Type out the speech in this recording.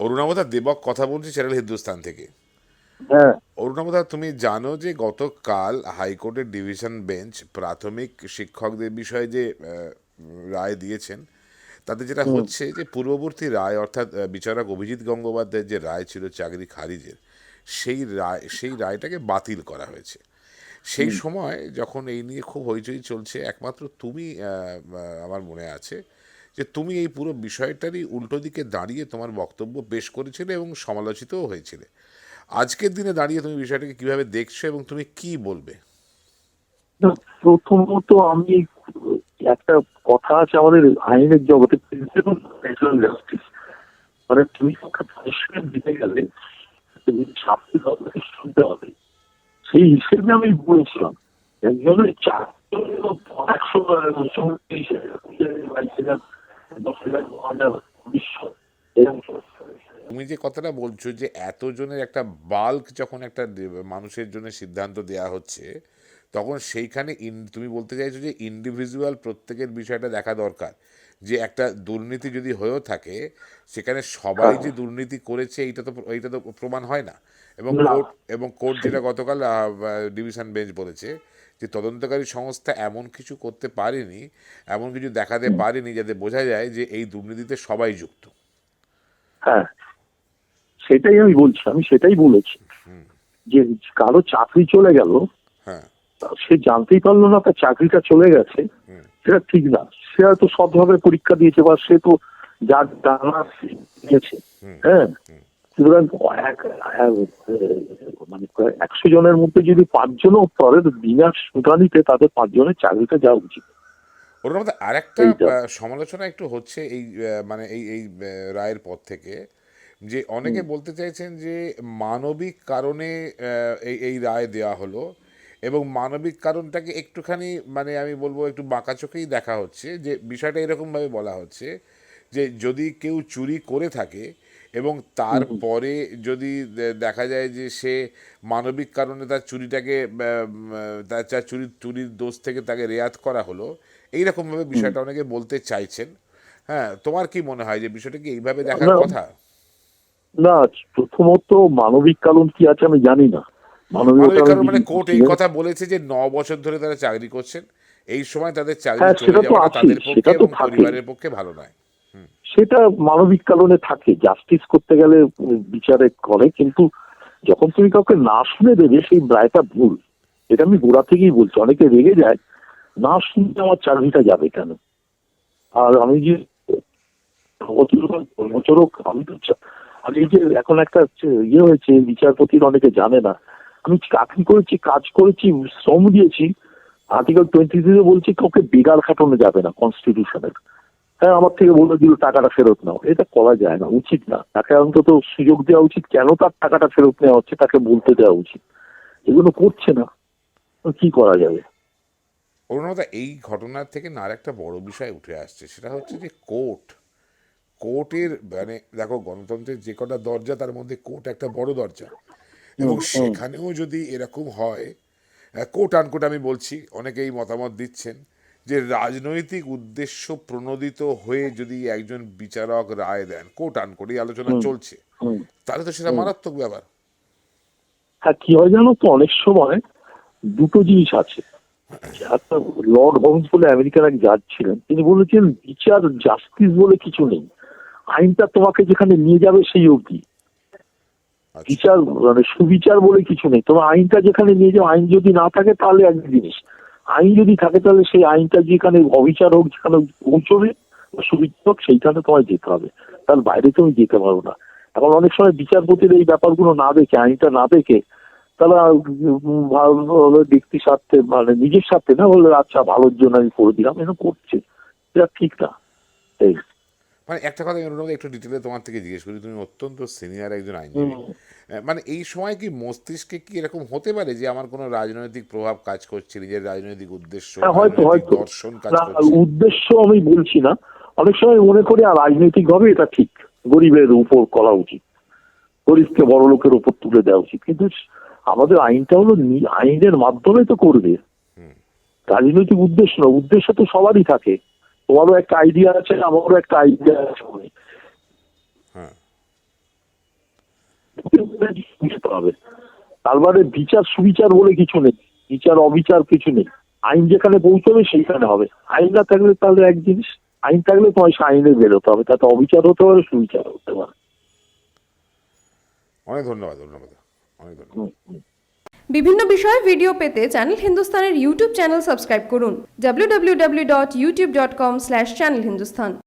অরুণাবতা দেবক কথা বলছি চ্যানেল হিন্দুস্তান থেকে। হ্যাঁ। তুমি জানো যে গতকাল হাইকোর্টের ডিভিশন বেঞ্চ প্রাথমিক শিক্ষকদের বিষয়ে যে রায় দিয়েছেন তাতে যেটা হচ্ছে যে পূর্ববর্তী রায় অর্থাৎ বিচারক অভিজিৎ গঙ্গোপাধ্যায়ের যে রায় ছিল চাকরি খারিজের সেই রায় সেই রায়টাকে বাতিল করা হয়েছে। সেই সময় যখন এই নিয়ে খুব হইচই চলছে একমাত্র তুমি আমার মনে আছে যে তুমি এই পুরো বিষয়টারই উল্টো দিকে দাঁড়িয়ে তোমার বক্তব্য পেশ করেছিলে এবং সমালোচিতও হয়েছিলে। আজকের দিনে দাঁড়িয়ে তুমি বিষয়টাকে কীভাবে দেখছ এবং তুমি কি বলবে? প্রথমত আমি একটা কথা আছে আমাদের আইনের জগতে মানে তুমি দিতে গেলে সেই হিসেবে আমি বলেছিলাম, একজনের চারজনের একশো বাইশ হাজার তুমি যে কথাটা বলছো যে এতজনের একটা বাল্ক যখন একটা মানুষের জন্য সিদ্ধান্ত দেওয়া হচ্ছে তখন সেইখানে ইন- তুমি বলতে চাইছো যে ইন্ডিভিজুয়াল প্রত্যেকের বিষয়টা দেখা দরকার যে একটা দুর্নীতি যদি হয়েও থাকে সেখানে সবাই যে দুর্নীতি করেছে এইটা তো এইটা তো প্রমাণ হয় না এবং। কোর্ট এবং কোর্ট যেটা গতকাল ডিভিশন বেঞ্চ বলেছে যে তদন্তকারী সংস্থা এমন কিছু করতে পারেনি এমন কিছু দেখাতে পারেনি যাতে বোঝা যায় যে এই দুর্নীতিতে সবাই যুক্ত। হ্যাঁ সেটাই আমি বলছি আমি সেটাই বলেছি। যে কারও চাকরি চলে গেল হ্যাঁ। সে জানতেই পারল না তার চাকরিটা চলে গেছে। সেটা ঠিক না সে হয়তো সৎভাবে পরীক্ষা দিয়েছে বা সে তো যার জানা দিয়েছে। হ্যাঁ। সুতরাং এক- মানে একশো জনের মধ্যে যদি পাঁচজনও পরের বিনা শুনানিতে তাদের পাঁচজনের চাকরিটা যাওয়া উচিত। ওর মধ্যে আরেকটা সমালোচনা একটু হচ্ছে এই মানে এই এই রায়ের পর থেকে যে অনেকে বলতে চাইছেন যে মানবিক কারণে এই এই রায় দেওয়া হলো এবং মানবিক কারণটাকে একটুখানি মানে আমি বলব একটু বাঁকা চোখেই দেখা হচ্ছে যে বিষয়টা এরকমভাবে বলা হচ্ছে যে যদি কেউ চুরি করে থাকে এবং তারপরে যদি দেখা যায় যে সে মানবিক কারণে তার চুরিটাকে তার চুরি চুরির দোষ থেকে তাকে রেয়াত করা হলো এইরকমভাবে বিষয়টা অনেকে বলতে চাইছেন। হ্যাঁ তোমার কি মনে হয় যে বিষয়টা কি এইভাবে দেখার কথা? না প্রথমত মানবিক কারণ কি আছে আমি জানি না। মানবিক কারণ মানে কোর্ট এই কথা বলেছে যে ন বছর ধরে তারা চাকরি করছেন। এই সময় তাদের চাকরি হ্যাঁ, চলে আছেই, তাদের পক্ষে এবং পরিবারের পক্ষে ভালো নয়। সেটা মানবিক কারণে থাকে। জাস্টিস করতে গেলে বিচারে করে, কিন্তু যখন তুমি কাউকে না শুনে দেবে, সেই রায়টা ভুল। এটা আমি গোড়া থেকেই বলছি, অনেকে রেগে যায়, না শুনতে আমার চাকরিটা যাবে কেন? আর আমি যে প্রচারক আমি তো আর এই যে এখন একটা ইয়ে হয়েছে বিচারপতির অনেকে জানে না। আমি চাকরি করেছি, কাজ করেছি, শ্রম দিয়েছি। আর্টিকেল টোয়েন্টি থ্রিতে বলছি, কাউকে বেগার খাটানো যাবে না কনস্টিটিউশনের হ্যাঁ আমার থেকে বলে দিল টাকাটা ফেরত নাও। এটা করা যায় না উচিত না। তাকে অন্তত সুযোগ দেওয়া উচিত কেন তার টাকাটা ফেরত নেওয়া হচ্ছে তাকে বলতে দেওয়া উচিত। এগুলো করছে না। কি করা যাবে? অরুণতা এই ঘটনার থেকে না আরেকটা বড় বিষয় উঠে আসছে সেটা হচ্ছে যে কোর্ট কোর্টের মানে দেখো গণতন্ত্রের যে কটা দরজা তার মধ্যে কোর্ট একটা বড় দরজা। এবং সেখানেও যদি এরকম হয় কোর্ট আনকোট আমি বলছি অনেকেই মতামত দিচ্ছেন যে রাজনৈতিক উদ্দেশ্য প্রণোদিত হয়ে যদি একজন বিচারক রায় দেন কোর্ট আনকোট এই আলোচনা চলছে তাহলে তো সেটা মারাত্মক ব্যাপার। হ্যাঁ কি হয় জানো তো অনেক সময় দুটো জিনিস আছে। লর্ড হোমস বলে আমেরিকার এক জাজ ছিলেন তিনি বলেছেন বিচার জাস্টিস বলে কিছু নেই। আইনটা তোমাকে যেখানে নিয়ে যাবে সেই অবধি। আচ্ছা। বিচার মানে সুবিচার বলে কিছু নেই। তোমার আইনটা যেখানে নিয়ে যাও আইন যদি না থাকে তাহলে এক জিনিস আইন যদি থাকে তাহলে সেই আইনটা যেখানে অবিচার হোক যেখানে পৌঁছবে সুবিধা হোক সেইখানে তোমায় যেতে হবে। তার বাইরে তুমি যেতে পারো না। এখন অনেক সময় বিচারপতির এই ব্যাপারগুলো না দেখে আইনটা না দেখে তারা ভালো ব্যক্তি স্বার্থে মানে নিজের স্বার্থে না বললে আচ্ছা ভালোর জন্য আমি করে দিলাম। এরকম করছে। এটা ঠিক না। মানে একটা কথা একটু ডিটেলে তোমার থেকে জিজ্ঞেস করি। তুমি অত্যন্ত সিনিয়র একজন আইনজীবী। মানে এই সময় কি মস্তিষ্কে কি এরকম হতে পারে যে আমার কোনো রাজনৈতিক প্রভাব কাজ করছে নিজের রাজনৈতিক উদ্দেশ্য হ্যাঁ, হয়তো হয়তো। দর্শন কাজ করছে? উদ্দেশ্য আমি বলছি না। অনেক সময় মনে করি আর রাজনৈতিক ভাবে এটা ঠিক গরিবের উপর করা উচিত গরিবকে বড় লোকের উপর তুলে দেওয়া উচিত। কিন্তু আমাদের আইনটা হলো আইনের মাধ্যমে তো করবে। রাজনৈতিক উদ্দেশ্য না উদ্দেশ্য তো সবারই থাকে। তোমারও একটা আইডিয়া আছে আমারও একটা আইডিয়া আছে হ্যাঁ বুঝতে হবে। তারপরে বিচার সুবিচার বলে কিছু নেই বিচার অবিচার কিছু নেই। আইন যেখানে পৌঁছবে সেইখানে হবে। আইন না থাকলে তাহলে এক জিনিস আইন থাকলে তোমায় সে আইনে বেরোতে হবে। তাতে অবিচার হতে পারে সুবিচার হতে পারে। অনেক ধন্যবাদ ধন্যবাদ অনেক ধন্যবাদ। বিভিন্ন বিষয়ে ভিডিও পেতে চ্যানেল হিন্দুস্তানের ইউটিউব চ্যানেল সাবস্ক্রাইব করুন। www.youtube.com/channelhindustan